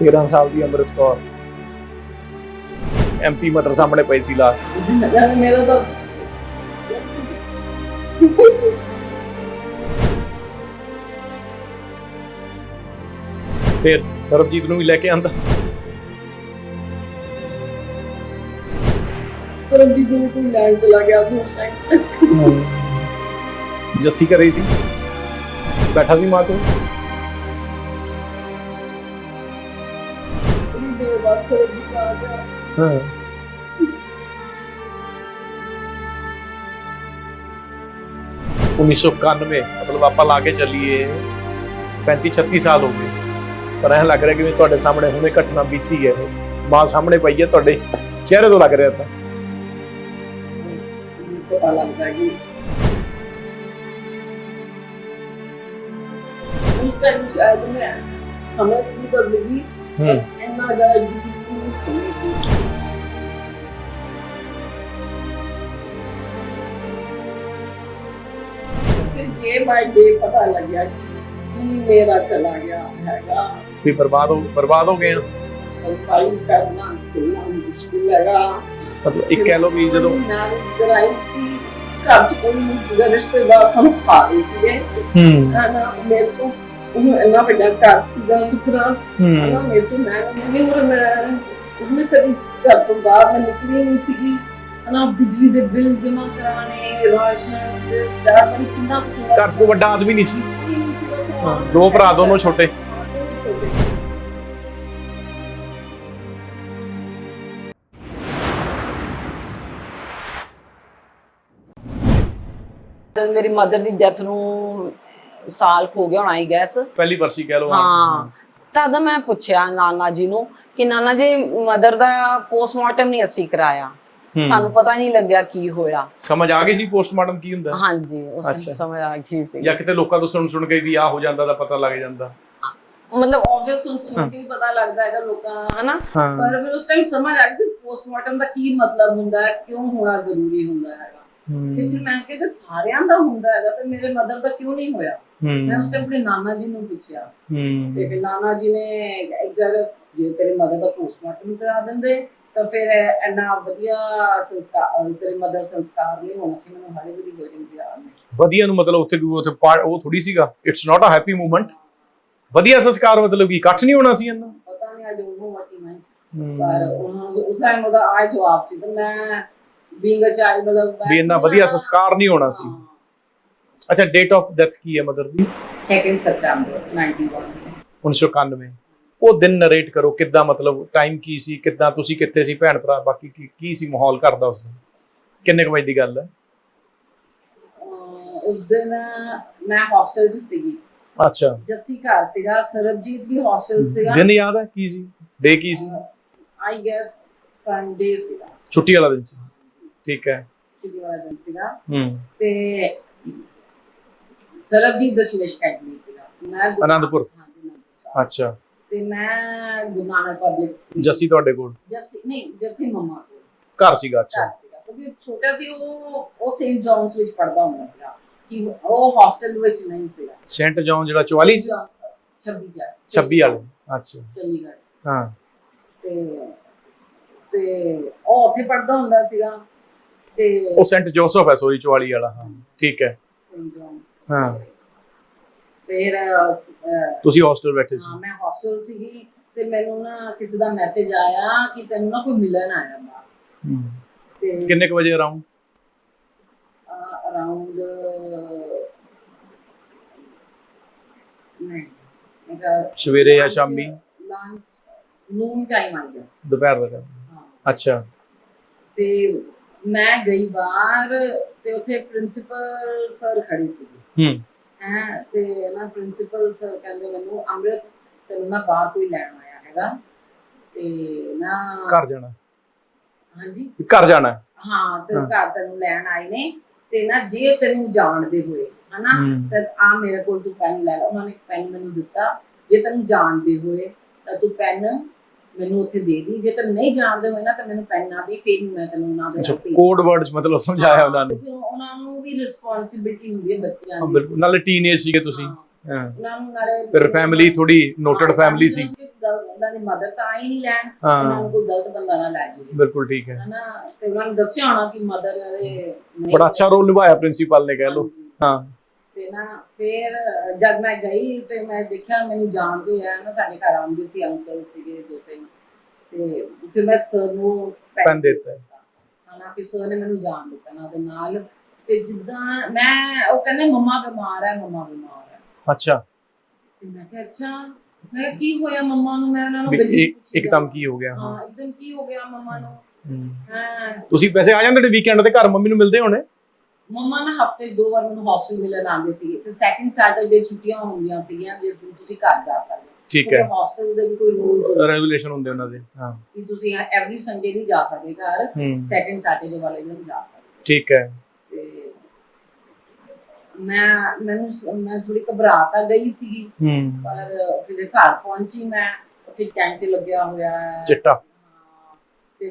13 ਸਾਲ ਦੀ Amrit Kaur. MP mother ਸਾਹਮਣੇ ਪਈ ਸੀ ਲਾਸਟ ਯਾਰ ਮੇਰਾ ਤਾਂ ਫਿਰ ਸਰਬਜੀਤ ਨੂੰ ਵੀ ਲੈ ਕੇ ਆਂਦਾ। ਸਰਬਜੀਤ ਨੂੰ ਕੋਈ ਲੈਣ ਚਲਾ ਗਿਆ ਸੀ ਉਸ ਟਾਈਮ ਜੱਸੀ ਘਰੇ ਸੀ। ਬੈਠਾ ਸੀ ਮਾਂ ਕੋਲ। ਥੋੜੀ ਦੇਰ ਬਾਅਦ ਸਰਬਜੀਤ ਆ ਗਿਆ ਹਾਂ उन्नीस सौ इक्यानवे मतलब ਆਪਾਂ ਲਾ ਕੇ ਚੱਲੀਏ 35 36 ਸਾਲ ਹੋ ਗਏ ਪਰ ਐਂ ਲੱਗ ਰਿਹਾ ਕਿ ਤੁਹਾਡੇ ਸਾਹਮਣੇ ਹੁਣੇ ਘਟਨਾ ਬੀਤੀ ਹੈ ਮਾਂ ਸਾਹਮਣੇ ਪਈ ਹੈ ਤੁਹਾਡੇ ਚਿਹਰੇ ਤੋਂ ਲੱਗ ਰਿਹਾ ਤਾਂ ਮੈਨੂੰ ਪਤਾ ਲੱਗਦਾ ਹੈ ਕਿ ਉਸ ਟਾਈਮ ਸ਼ਾਇਦ ਮੈਂ ਸਮਝ ਨਹੀਂ ਤਾਂ ਸੀਗੀ ਹੂੰ ਇੰਨਾ ਜ਼ਿਆਦਾ ਡੀਪ ਨਹੀਂ ਸਮਝੀ ਫਿਰ ਇਹ ਮਾਈ ਡੇ ਪਤਾ ਲੱਗਿਆ ਕਿ ਕੀ ਮੇਰਾ ਚਲਾ ਗਿਆ ਹੈਗਾ ਵੀ ਬਰਬਾਦ ਹੋ ਬਰਬਾਦ ਹੋ ਗਏ ਆ ਸਰਵਾਈਵ ਕਰਨਾ ਕਿੰਨਾ ਮੁਸ਼ਕਿਲ ਹੈਗਾ ਮਤਲਬ ਇੱਕ ਕਹਿ ਲਓ ਵੀ ਜਦੋਂ ਮੈਰਿਜ ਕਰਾਈ ਸੀ ਘਰ ਚ ਕੋਈ ਨਹੀਂ ਸੀਗਾ ਰਿਸ਼ਤੇਦਾਰ ਸਾਨੂੰ ਖਾ ਰਹੇ ਸੀਗੇ ਹੂੰ ਹਨਾ ਮੇਰੇ ਤੋਂ ਉਹਨੂੰ ਇੰਨਾ ਵੱਡਾ ਘਰ ਸੀਗਾ ਸੁਖਰਾ ਹਨਾ ਹੂੰ ਮੇਰੇ ਤੋਂ ਮੈਂ ਨਹੀਂ ਹੋਰ ਮੈਂ ਉਹਨੇ ਕਦੀ ਘਰ ਤੋਂ ਬਾਹਰ ਮੈਂ ਨਿਕਲੀ ਨਹੀਂ ਸੀਗੀ। ਹਨਾ ਬਿਜਲੀ ਦੇ ਬਿੱਲ ਜਮਾ ਕਰਾਣੇ ਰਾਸ਼ਨ ਦਿਸ ਦਾ ਮੈਂ ਕਿੰਨਾ ਕੁਝ ਘਰ 'ਚ ਕੋਈ ਵੱਡਾ ਆਦਮੀ ਨਹੀਂ ਸੀ। ਨਹੀਂ ਸੀਗਾ ਹਾਂ, ਦੋ ਭਰਾ ਦੋਨੋਂ ਛੋਟੇ। ਜਦ ਮੇਰੀ ਮਦਰ ਦੀ ਡੈਥ ਨੂੰ ਸਾਲ ਹੋ ਗਿਆ ਹੋਣਾ ਹੀ ਗੈਸ ਪਹਿਲੀ ਵਰਸੀ ਕਹਿ ਲਓ ਹਾਂ। ਤਦ ਮੈਂ ਪੁੱਛਿਆ ਨਾਨਾ ਜੀ ਨੂੰ ਕਿ ਨਾਨਾ ਜੀ ਮਦਰ ਦਾ ਪੋਸਟਮਾਰਟਮ ਨਹੀਂ ਅਸੀਂ ਕਰਾਇਆ। ਸਾਨੂੰ ਪਤਾ ਨਹੀਂ ਲੱਗਿਆ ਕੀ ਹੋਇਆ। ਸਮਝ ਆ ਗਈ ਸੀ ਪੋਸਟਮਾਰਟਮ ਕੀ ਹੁੰਦਾ? ਹਾਂਜੀ ਉਸ। ਨੂੰ ਸਮਝ ਆ ਗਈ ਸੀ। ਜਾਂ ਕਿਤੇ ਲੋਕਾਂ ਤੋਂ ਸੁਣ ਸੁਣ ਕੇ ਵੀ ਆ ਹੋ ਜਾਂਦਾ ਦਾ ਪਤਾ ਲੱਗ ਜਾਂਦਾ। ਮਤਲਬ ਆਬਵੀਅਸ ਤੋਂ ਸੁਣ ਕੇ ਪਤਾ ਲੱਗਦਾ ਹੈਗਾ ਲੋਕਾਂ ਹਨਾ? ਪਰ ਫਿਰ ਉਸ ਟਾਈਮ ਸਮਝ ਆ ਗਈ ਸੀ ਪੋਸਟਮਾਰਟਮ ਦਾ ਕੀ ਮਤਲਬ ਹੁੰਦਾ ਹੈ ਕਿਉਂ ਹੋਣਾ ਜ਼ਰੂਰੀ ਹੁੰਦਾ ਹੈਗਾ। ਤੇ ਫਿਰ ਮੈਂ ਕਿਹਾ ਕਿ ਸਾਰਿਆਂ ਦਾ ਹੁੰਦਾ ਹੈਗਾ ਤੇ ਮੇਰੇ ਮਦਰ ਦਾ ਕਿਉਂ ਨਹੀਂ ਹੋਇਆ? ਮੈਂ ਉਸ ਟਾਈਮ ਆਪਣੇ ਨਾਨਾ ਜੀ ਨੂੰ ਪੁੱਛਿਆ। ਤੇ ਫਿਰ ਨਾਨਾ ਜੀ ਨੇ ਇੱਕ ਗੱਲ ਜੇ ਤੇਰੇ ਮਦਰ ਦਾ ਪੋਸਟਮਾਰਟਮ ਕਰਾ ਦਿੰਦੇ ਤਾਂ ਫਿਰ ਇੰਨਾ ਵਧੀਆ ਸੰਸਕਾਰ ਤੇਰੇ ਮਦਰ ਸੰਸਕਾਰ ਨਹੀਂ ਹੋਣਾ ਸੀ ਮੈਨੂੰ ਹਾਲੇ ਵੀ ਗੋਇੰਗ ਨੇ ਵਧੀਆ ਨੂੰ ਮਤਲਬ ਉੱਥੇ ਕੋਈ ਉੱਥੇ ਉਹ ਥੋੜੀ ਸੀਗਾ। It's not a happy moment ਵਧੀਆ ਸੰਸਕਾਰ ਮਤਲਬ ਕਿ ਇਕੱਠ ਨਹੀਂ ਹੋਣਾ ਸੀ ਇਹਨਾਂ ਪਤਾ ਨਹੀਂ ਅੱਜ ਉਹ ਵਾਟੀ ਮੈਂ ਪਰ ਉਹਨਾਂ ਨੂੰ ਉਸ ਟਾਈਮ ਉਹਦਾ ਆ ਜਵਾਬ ਸੀ ਤੇ ਮੈਂ ਬੀਇੰਗ ਅ ਚਾਈਲਡ ਮਤਲਬ ਵੀ ਇੰਨਾ ਵਧੀਆ ਸੰਸਕਾਰ ਨਹੀਂ ਹੋਣਾ ਸੀ। ਅੱਛਾ ਡੇਟ ਆਫ ਡੈਥ ਕੀ ਹੈ ਮਦਰ ਦੀ? 2 ਸਪਟੈਂਬਰ 91 1991 ਉਹ ਦਿਨ ਨਰੇਟ ਕਰੋ ਕਿੱਦਾਂ ਮਤਲਬ ਟਾਈਮ ਕੀ ਸੀ ਕਿੱਦਾਂ ਤੁਸੀਂ ਕਿੱਥੇ ਸੀ ਭੈਣ ਭਰਾ ਬਾਕੀ ਕੀ ਕੀ ਸੀ ਮਾਹੌਲ ਘਰ ਦਾ ਉਸ ਦਿਨ? ਕਿੰਨੇ ਕੁ ਵਜੇ ਦੀ ਗੱਲ ਹੈ? ਉਸ ਦਿਨ ਮੈਂ ਹੌਸਟਲ 'ਚ ਸੀਗੀ। ਅੱਛਾ। ਜੱਸੀ ਘਰ ਸੀਗਾ ਸਰਬਜੀਤ ਵੀ ਹੌਸਟਲ ਸੀਗਾ। ਦਿਨ ਯਾਦ ਹੈ ਕੀ ਸੀ? ਡੇ ਕੀ ਸੀ? ਆਈ ਗੈਸ ਸੰਡੇ ਸੀਗਾ। ਛੁੱਟੀ ਵਾਲਾ ਦਿਨ ਸੀ। ਠੀਕ ਹੈ। ਦਿਨ ਸੀਗਾ। ਹੂੰ। ਤੇ ਸਰਬਜੀਤ ਦਸ਼ਮੇਸ਼ ਅਕੈਡਮੀ ਸੀਗਾ। ਮੈਂ ਗੁਰੂ- ਅਨੰਦਪੁਰ। ਹਾਂਜੀ, ਅਨੰਦਪੁਰ ਸਾਹਿਬ। ਅੱਛਾ। ਤੇ ਮੈਂ ਗੁਰੂ ਨਾਨਕ ਪਬਲਿਕ ਸੀ। ਜੱਸੀ ਤੁਹਾਡੇ ਕੋਲ? ਜੱਸੀ ਨਹੀਂ ਜੱਸੀ ਮਮਾ ਕੋਲ। ਘਰ ਸੀਗਾ ਅੱਛਾ। ਘਰ ਸੀਗਾ। ਕਿਉਂਕਿ ਛੋਟਾ ਸੀ ਉਹ ਉਹ ਸੇਂਟ ਜੌਨਸ ਵਿੱਚ ਪੜਦਾ ਹੁੰਦਾ ਸੀਗਾ। ਕਿ ਉਹ ਹੌਸਟਲ ਵਿੱਚ ਨਹੀਂ ਸੀਗਾ। ਸੈਂਟ ਜੌਨ ਜਿਹੜਾ 44 ਸੀ? 26 ਜਾ 26 ਵਾਲੇ ਅੱਛਾ। ਚੰਡੀਗੜ੍ਹ। ਹਾਂ। ਤੇ ਤੇ ਉਹ ਉੱਥੇ ਪੜਦਾ ਹੁੰਦਾ ਸੀਗਾ। ਤੇ ਉਹ ਸੈਂਟ ਜੋਸਫ ਹੈ ਸੋਰੀ 44 ਵਾਲਾ ਹਾਂ ਠੀਕ ਹੈ। ਹਾਂ। ਫਿਰ ਅਹ, ਤੁਸੀਂ ਹੌਸਟਲ ਬੈਠੇ ਸੀ। ਹਾਂ, ਮੈਂ ਹੌਸਟਲ ਸੀਗੀ ਤੇ ਮੈਨੂੰ ਨਾ ਕਿਸੇ ਦਾ ਮੈਸੇਜ ਆਇਆ ਕਿ ਤੈਨੂੰ ਨਾ ਕੋਈ ਮਿਲਣ ਆਇਆ। ਤੇ ਕਿੰਨੇ ਕੁ ਵਜੇ ਅਰਾਊਂਡ ਅਰਾਊਂਡ ਨਹੀਂ ਮੇਰਾ ਸਵੇਰੇ ਜਾਂ ਸ਼ਾਮੀ? ਲੰਚ ਨੂਨ ਟਾਈਮ ਆ ਗਿਆ ਦੁਪਹਿਰ ਦਾ time? ਹਾਂ। ਅੱਛਾ। ਤੇ ਮੈਂ ਗਈ ਬਾਹਰ ਤੇ ਉੱਥੇ ਪ੍ਰਿੰਸੀਪਲ ਸਰ ਖੜੀ ਸੀ ਹੂੰ। ਹੈ ਤੇ ਨਾ ਪ੍ਰਿੰਸੀਪਲ ਸਰ ਕਹਿੰਦੇ ਮੈਨੂੰ ਅੰਮ੍ਰਿਤ ਤੈਨੂੰ ਨਾ ਬਾਹਰ ਕੋਈ ਲੈਣ ਆਇਆ ਹੈਗਾ। ਤੇ ਨਾ ਘਰ ਜਾਣਾ। ਹਾਂਜੀ। ਘਰ ਜਾਣਾ। ਹਾਂ ਤੇ। ਘਰ ਤੈਨੂੰ ਲੈਣ ਆਏ ਨੇ। ਤੇ ਨਾ ਜੇ ਤੈਨੂੰ ਜਾਣਦੇ ਹੋਏ ਹਨਾ। ਤਾਂ ਆ ਮੇਰੇ ਕੋਲ ਤੂੰ ਪੈਨ ਲੈ ਲੈ। ਉਹਨਾਂ ਨੇ ਪੈਨ ਮੈਨੂੰ ਦਿੱਤਾ। ਜੇ ਤੈਨੂੰ ਜਾਣਦੇ ਹੋਏ ਤਾਂ ਤੂੰ ਪੈਨ ਮੈਨੂੰ ਉੱਥੇ ਦੇ ਦੀ। ਜੇ ਤੈਨੂੰ ਨਹੀਂ ਜਾਣਦੇ ਹੋਏ ਨਾ ਤਾਂ ਮੈਨੂੰ ਪੈਨ ਨਾ ਦੇ ਫਿਰ ਮੈਂ ਤੈਨੂੰ ਉਹਨਾਂ ਦੇ ਕੋਡ ਵਰਡਸ ਮਤਲਬ ਸਮਝਾਇਆ ਉਹਨਾਂ ਨੇ। ਕਿਉਂਕਿ ਉਹਨਾਂ ਨੂੰ ਵੀ ਰਿਸਪੌਂਸਿਬਿਲਟੀ ਹੁੰਦੀ ਹੈ ਬੱਚਿਆਂ ਦੀ। ਬਿਲਕੁਲ। ਨਾਲੇ ਟੀਨੇਜ ਸੀਗੇ ਤੁਸੀਂ। ਹਾਂ, ਉਹਨਾਂ ਨੂੰ ਨਾਲੇ ਫਿਰ ਫੈਮਿਲੀ ਥੋੜੀ ਨੋਟਡ ਫੈਮਿਲੀ ਸੀ। ਉਹਨਾਂ ਦੀ ਮਦਰ ਤਾਂ ਆਈ ਨਹੀਂ ਲੈਣ। ਉਹਨਾਂ ਨੂੰ ਕੋਈ ਗਲਤ ਬੰਦਾ ਨਾ ਲੈ ਜਾਵੇ। ਬਿਲਕੁਲ ਠੀਕ ਹੈ। ਹਨਾ ਤੇ ਉਹਨਾਂ ਨੂੰ ਦੱਸਿਆ ਹੋਣਾ ਕਿ ਮਦਰ ਦੇ ਬੜਾ ਅੱਛਾ ਰੋਲ ਨਿਭਾਇਆ ਪ੍ਰਿੰਸੀਪਲ ਨੇ ਕਹਿ ਹਾਂਜੀ। ਹਾਂ। ਤੇ ਨਾ ਫਿਰ ਜਦ ਮੈਂ ਗਈ ਤੇ ਮੈਂ ਦੇਖਿਆ ਮੈਨੂੰ ਜਾਣਦੇ ਆ ਨਾ ਸਾਡੇ ਘਰ ਆਉਂਦੇ ਸੀ ਅੰਕਲ ਸੀਗੇ ਦੋ ਤਿੰਨ। ਤੇ ਫਿਰ ਮੈਂ ਸਰ ਨੂੰ ਪੈਨ ਦਿੱਤਾ। ਹਨਾ ਫਿਰ ਸਰ ਨੇ ਮੈਨੂੰ ਜਾਣ ਦਿੱਤਾ ਨਾ ਉਹਦੇ ਨਾਲ। ਤੇ ਜਿੱਦਾਂ ਮੈਂ ਉਹ ਕਹਿੰਦੇ ਮੰਮਾ ਬਿਮਾਰ ਹੈ ਮੰਮਾ ਬਿਮਾਰ ਹੈ। ਅੱਛਾ। ਤੇ ਮੈਂ ਕਿਹਾ ਅੱਛਾ। ਮੈਂ ਕੀ ਹੋਇਆ ਮੰਮਾ ਨੂੰ? ਮੈਂ ਉਹਨਾਂ ਨੂੰ ਇੱਕਦਮ ਕੀ ਹੋ ਗਿਆ? ਹਾਂ ਇੱਕਦਮ ਕੀ ਹੋ ਗਿਆ ਮੰਮਾ ਨੂੰ? ਹੂੰ। ਹਾਂ। ਤੁਸੀਂ ਵੈਸੇ ਆ ਜਾਂਦੇ ਵੀਕਐਂਡ ਤੇ ਘਰ ਮੰਮੀ ਨੂੰ ਮਿਲਦੇ ਹੋਣੇ? ਮੰਮਾ ਨਾ ਹਫ਼ਤੇ ਦੋ ਵਾਰ ਮੈਨੂੰ ਹੌਸਟਲ ਮਿਲਣ ਆਉਂਦੇ ਸੀਗੇ। ਤੇ ਸੈਕਿੰਡ ਸੈਟਰਡੇ ਛੁੱਟੀਆਂ ਹੁੰਦੀਆਂ ਸੀਗੀਆਂ ਜਿਸ ਦਿਨ ਤੁਸੀਂ ਘਰ ਜਾ ਸਕਦੇ। ਠੀਕ ਹੈ। ਹੌਸਟਲ ਦੇ ਵੀ ਕੋਈ ਰੂਲਸ ਰੈਗੂਲੇਸ਼ਨ ਹੁੰਦੇ। ਉਹਨਾਂ ਦੇ ਹਾਂ। ਕਿ ਤੁਸੀਂ ਐਵਰੀ ਸੰਡੇ ਨਹੀਂ ਜਾ ਸਕਦੇ ਘਰ ਸੈਕਿੰਡ ਸੈਟਰਡੇ ਵਾਲੇ ਦਿਨ ਜਾ ਸਕਦੇ। ਠੀਕ ਹੈ। ਮੈਂ ਮੈਨੂੰ ਮੈਂ ਥੋੜੀ ਘਬਰਾ ਤਾਂ ਗਈ ਸੀਗੀ ਪਰ ਫਿਰ ਘਰ ਪਹੁੰਚੀ ਮੈਂ ਉੱਥੇ ਟੈਂਟ ਲੱਗਾ ਹੋਇਆ। ਹੈ। ਚਿੱਟਾ ਤੇ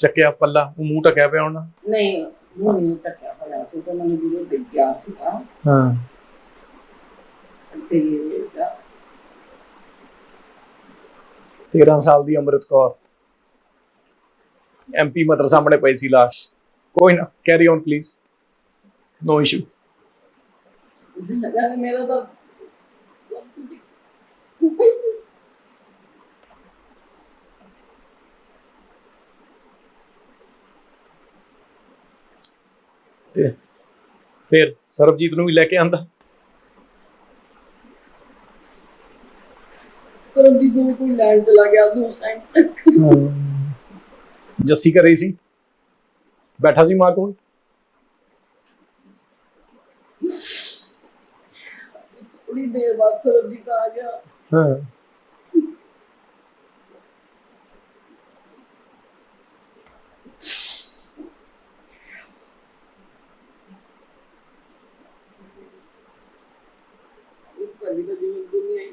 ਚੱਕਿਆ ਪੱਲਾ ਉਹ ਮੂੰਹ ਟਕਿਆ ਪਿਆ ਹੋਣਾ। ਨਹੀਂ ਉਹ ਨਹੀਂ ਟੱਕਿਆ ਹੋਇਆ ਸੀ ਤਾਂ ਮੈਨੂੰ ਵੀਡੀਓ ਦੇਖ ਗਿਆ ਸੀਗਾ। ਹਾਂ। ਤੇ 13 ਸਾਲ ਦੀ ਅੰਮ੍ਰਿਤ ਕੌਰ। ਐਮਪੀ ਮਦਰ ਸਾਹਮਣੇ ਪਈ ਸੀ ਲਾਸ਼। ਕੋਈ ਨਾ carry on please no issue ਮੇਰਾ ਤਾਂ ਤੇ ਫਿਰ ਸਰਬਜੀਤ ਨੂੰ ਵੀ ਲੈ ਕੇ ਆਂਦਾ। ਸਰਬਜੀਤ ਨੂੰ ਕੋਈ ਲੈਣ ਚਲਾ ਗਿਆ ਉਸ ਟਾਈਮ ਤੱਕ ਜੱਸੀ ਕਰ ਰਹੀ ਸੀ। ਬੈਠਾ ਸੀ ਮਾਂ ਕੋਲ। ਥੋੜੀ ਦੇਰ ਬਾਅਦ ਸਰਬਜੀਤ ਆ ਗਿਆ। ਹਾਂ ਇਸ ਸਾਡੀ ਦਾ ਜੀਵਨ ਦੁਨੀਆ ਹੀ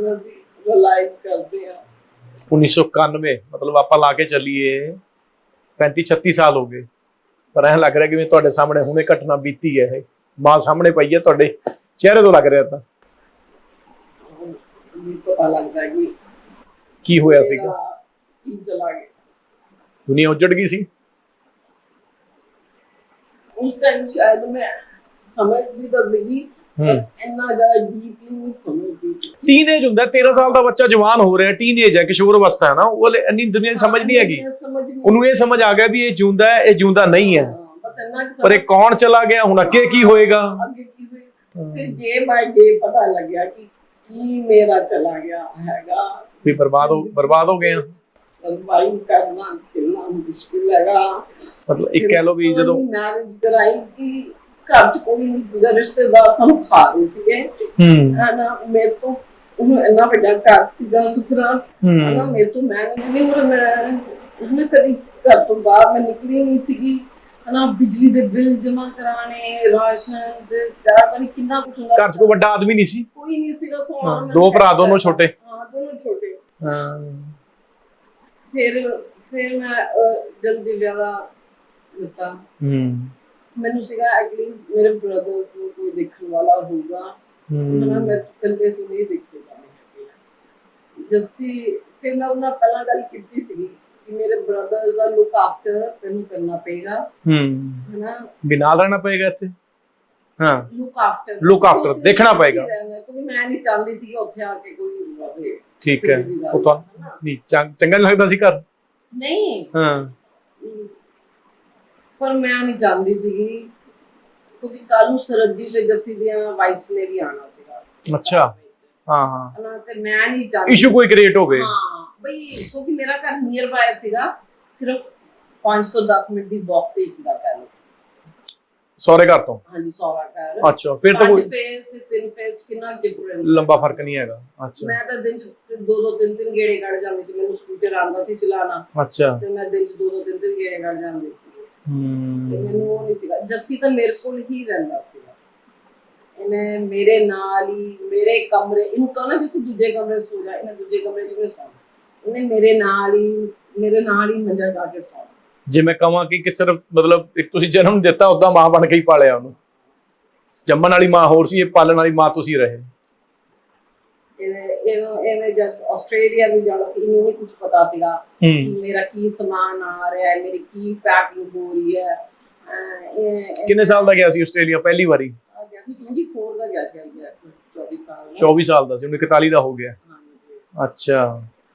ਹੁਣ ਅਸੀਂ ਰਿਅਲਾਈਜ਼ ਕਰਦੇ ਆ 1991 ਮਤਲਬ ਆਪਾਂ ਲਾ ਕੇ ਚੱਲੀਏ 35 36 ਸਾਲ ਹੋ ਗਏ। ਪਰ ਐਂ ਲੱਗ ਰਿਹਾ ਕਿ ਤੁਹਾਡੇ ਸਾਹਮਣੇ ਹੁਣੇ ਘਟਨਾ ਬੀਤੀ ਹੈ ਇਹ ਮਾਂ ਸਾਹਮਣੇ ਪਈ ਹੈ ਤੁਹਾਡੇ ਚਿਹਰੇ ਤੋਂ ਲੱਗ ਰਿਹਾ ਤਾਂ। ਪਤਾ ਲੱਗਦਾ ਕਿ ਕੀ ਹੋਇਆ ਸੀਗਾ? ਕੀ ਚਲਾ ਗਿਆ। ਦੁਨੀਆ ਉੱਜੜ ਗਈ ਸੀ? ਉਸ ਟਾਈਮ ਸ਼ਾਇਦ ਮੈਂ ਸਮਝਦੀ ਤਾਂ ਸੀਗੀ ਹੂੰ। ਇੰਨਾ ਜ਼ਿਆਦਾ ਡੀਪਲੀ ਨਹੀਂ ਸਮਝਦੀ। ਸੀ। ਟੀਨੇਜ ਹੁੰਦਾ 13 ਸਾਲ ਦਾ ਬੱਚਾ ਜਵਾਨ ਹੋ ਰਿਹਾ ਟੀਨੇਜ ਹੈ ਕਿਸ਼ੋਰ ਅਵਸਥਾ ਹੈ ਨਾ ਉਹ ਇੰਨੀ ਦੁਨੀਆ ਦੀ ਸਮਝ ਨਹੀਂ ਹੈਗੀ। ਉਹਨੂੰ ਇਹ ਸਮਝ ਆ ਗਿਆ ਵੀ ਇਹ ਜਿਉਂਦਾ ਹੈ ਇਹ ਜਿਉਂਦਾ ਨਹੀਂ ਹੈ। ਪਰ ਇਹ ਕੌਣ ਚਲਾ ਗਿਆ ਹੁਣ ਅੱਗੇ ਕੀ ਹੋਏਗਾ? ਅੱਗੇ ਕੀ ਹੋਇਆ ਫਿਰ ਡੇ ਬਾਈ ਡੇ ਪਤਾ ਲੱਗਿਆ ਕਿ ਕੀ ਮੇਰਾ ਚਲਾ ਗਿਆ ਹੈਗਾ। ਵੀ ਬਰਬਾਦ ਹੋ ਬਰਬਾਦ ਹੋ ਗਏ ਆ। ਸਰਵਾਈਵ ਕਰਨਾ ਕਿੰਨਾ ਮੁਸ਼ਕਿਲ ਹੈਗਾ। ਮਤਲਬ ਇੱਕ ਕਹਿ ਲਓ ਵੀ ਜਦੋਂ ਮੈਰਿਜ ਕਰਾਈ ਕਿ ਘਰ ਚ ਕੋਈ ਨਹੀਂ ਸੀਗਾ ਰਿਸ਼ਤੇਦਾਰ ਸਾਨੂੰ ਖਾ ਰਹੇ ਸੀਗੇ। ਹੂੰ। ਹਨਾ ਮੇਰੇ ਤੋਂ ਉਹਨੂੰ ਇੰਨਾ ਵੱਡਾ ਘਰ ਸੀਗਾ ਸੁਖਰਾ ਹਨਾ ਹੂੰ ਮੇਰੇ ਤੋਂ ਮੈਨੇਜ ਨਹੀਂ ਹੋ ਰਿਹਾ ਮੈਂ ਹਨਾ ਕਦੀ ਘਰ ਤੋਂ ਬਾਹਰ ਮੈਂ ਨਿਕਲੀ ਨਹੀਂ ਸੀਗੀ। ਹਨਾ ਬਿਜਲੀ ਦੇ ਬਿੱਲ ਜਮਾ ਕਰਾਣੇ ਰਾਸ਼ਨ ਦਿਸ ਦੈਟ ਪਤਾ ਕਿੰਨਾ ਕੁਝ ਹੁੰਦਾ ਘਰ 'ਚ ਕੋਈ ਵੱਡਾ ਆਦਮੀ ਨਹੀਂ ਸੀ? ਕੋਈ ਨਹੀਂ ਸੀਗਾ ਹਾਂ, ਦੋ ਭਰਾ, ਦੋਨੋਂ ਛੋਟੇ। ਹਾਂ ਦੋਨੋਂ ਛੋਟੇ। ਹਾਂ। ਫਿਰ ਫਿਰ ਮੈਂ ਜਲਦੀ ਵਿਆਹ ਦਾ ਦਿੱਤਾ। ਹੂੰ। ਮੈਨੂੰ ਸੀਗਾ ਐਟਲੀਸਟ ਮੇਰੇ ਬ੍ਰਦਰਸ ਨੂੰ ਕੋਈ ਦੇਖਣ ਵਾਲਾ ਹੋਊਗਾ। ਹਨਾ ਮੈਂ ਇਕੱਲੇ ਤੋਂ ਨਹੀਂ ਦੇਖੇਗਾ ਜੱਸੀ ਫਿਰ ਮੈਂ ਉਹਨਾਂ ਪਹਿਲਾਂ ਗੱਲ ਕੀਤੀ ਸੀ ਕਿ ਮੇਰੇ ਬ੍ਰਦਰਸ ਦਾ ਲੁੱਕ ਆਫਟਰ ਤੈਨੂੰ ਕਰਨਾ ਪਏਗਾ। ਹੂੰ। ਹਨਾ? ਨਾਲ ਰਹਿਣਾ ਪਏਗਾ ਇੱਥੇ? ਹਾਂ। ਲੁੱਕ ਆਫਟਰ Look after, ਦੇਖਣਾ ਪਏਗਾ। ਕਿਉਂਕਿ ਮੈਂ ਨਹੀਂ ਚਾਹੁੰਦੀ ਸੀ ਕਿ ਉੱਥੇ ਆ ਕੇ ਕੋਈ ਰਵੇ। ਠੀਕ ਹੈ। ਉਹ ਤਾਂ? ਨਹੀਂ ਚੰਗ- ਲੱਗਦਾ ਸੀ ਘਰ? ਨਹੀਂ। ਹਾਂ। ਪਰ ਮੈਂ ਨਹੀਂ ਚਾਹੁੰਦੀ ਸੀਗੀ ਕਿਉਂਕਿ ਕੱਲ ਨੂੰ ਸਰਬਜੀਤ ਤੇ ਜੱਸੀ ਦੀਆਂ ਵਾਈਫਸ ਨੇ ਵੀ ਆਣਾ ਸੀਗਾ। ਅੱਛਾ। ਹਾਂ ਹਾਂ। ਹਨਾ ਤੇ ਮੈਂ ਨਹੀਂ ਚਾਹੁੰਦੀ ਇਸ਼ੂ ਕੋਈ ਕ੍ਰੀਏਟ ਹੋਵੇ। ਹਾਂ ਬਈ ਕਿਉਂਕਿ ਮੇਰਾ ਘਰ ਨੀਅਰ ਬਾਏ ਸੀਗਾ ਸਿਰਫ 5 ਤੋਂ 10 ਮਿੰਟ ਦੀ ਵਾਕ ਤੇ ਸੀਗਾ ਘਰ। ਸਹੁਰੇ ਘਰ ਤੋਂ? ਹਾਂਜੀ ਸੌਰਾ ਘਰ। ਅੱਛਾ ਫਿਰ ਤਾਂ ਕੋਈ ਫੇਸ ਤੇ ਤਿੰਨ ਫੇਸ ਕਿੰਨਾ ਡਿਫਰੈਂਸ ਲੰਬਾ ਫ਼ਰਕ ਨਹੀਂ ਹੈਗਾ। ਅੱਛਾ। ਮੈਂ ਤਾਂ ਦਿਨ ਚ ਦੋ ਦੋ ਤਿੰਨ ਤਿੰਨ ਗੇੜੇ ਕੱਢ ਜਾਂਦੀ ਸੀ ਮੈਨੂੰ ਸਕੂਟਰ ਆਉਂਦਾ ਸੀ ਚਲਾਣਾ ਅੱਛਾ। ਤੇ ਮੈਂ ਦਿਨ ਚ ਦੋ ਦੋ ਤਿੰਨ ਤਿੰਨ ਗੇੜੇ ਕੱਢ ਜਾਂਦੀ ਸੀ। ਤੇ ਹੂੰ ਮੈਨੂੰ ਉਹ ਨਹੀਂ ਸੀਗਾ। ਜੱਸੀ ਤਾਂ ਮੇਰੇ ਕੋਲ ਹੀ ਰਹਿੰਦਾ ਸੀਗਾ। ਇਹਨੇ ਮੇਰੇ ਨਾਲ ਹੀ ਮੇਰੇ ਕਮਰੇ ਇਹਨੂੰ ਕਹੋ ਨਾ ਜਿਸ ਦੂਜੇ ਕਮਰੇ 'ਚ ਸੋ ਜਾ ਇਹਨੇ ਦੂਜੇ ਕਮਰੇ 'ਚ ਵੀ ਸੌਣਾ ਇਹਨੇ ਮੇਰੇ ਨਾਲ ਹੀ ਮੇਰੇ ਨਾਲ ਹੀ ਮੰਜਾ ਡਾ ਕੇ ਸੌਣਾ ਜੇ ਮੈਂ ਕਹਾਂ ਕਿ ਕਿ ਸਿਰਫ ਮਤਲਬ ਇੱਕ ਤੁਸੀਂ ਜਨਮ ਦਿੱਤਾ ਉਦਾਂ ਮਾਂ ਬਣ ਕੇ ਹੀ ਪਾਲਿਆ ਉਹਨੂੰ। ਜੰਮਣ ਵਾਲੀ ਮਾਂ ਹੋਰ ਸੀ ਇਹ ਪਾਲਣ ਵਾਲੀ ਮਾਂ ਤੁਸੀਂ ਰਹੇ। ਇਹਨੇ ਇਹਨੂੰ ਇਹਨੇ ਜਦ ਆਸਟ੍ਰੇਲੀਆ ਵੀ ਜਾਣਾ ਸੀ ਇਹਨੂੰ ਨਹੀਂ ਕੁਝ ਪਤਾ ਸੀਗਾ ਹੂੰ। ਕਿ ਮੇਰਾ ਕੀ ਸਮਾਨ ਆ ਰਿਹਾ ਹੈ ਮੇਰੀ ਕੀ ਪੈਕਿੰਗ ਹੋ ਰਹੀ ਹੈ। ਅਹ ਇਹ ਇਹ- ਕਿੰਨੇ ਸਾਲ ਦਾ ਗਿਆ ਸੀ ਆਸਟ੍ਰੇਲੀਆ ਪਹਿਲੀ ਵਾਰੀ? ਗਿਆ ਸੀ 24 ਦਾ ਗਿਆ ਸੀ ਆ ਗਿਆ ਸੀ 24 ਸਾਲ ਦਾ। 24 ਸਾਲ ਦਾ ਸੀ ਉਹਨੂੰ 41 ਦਾ ਹੋ ਗਿਆ। ਅੱਛਾ।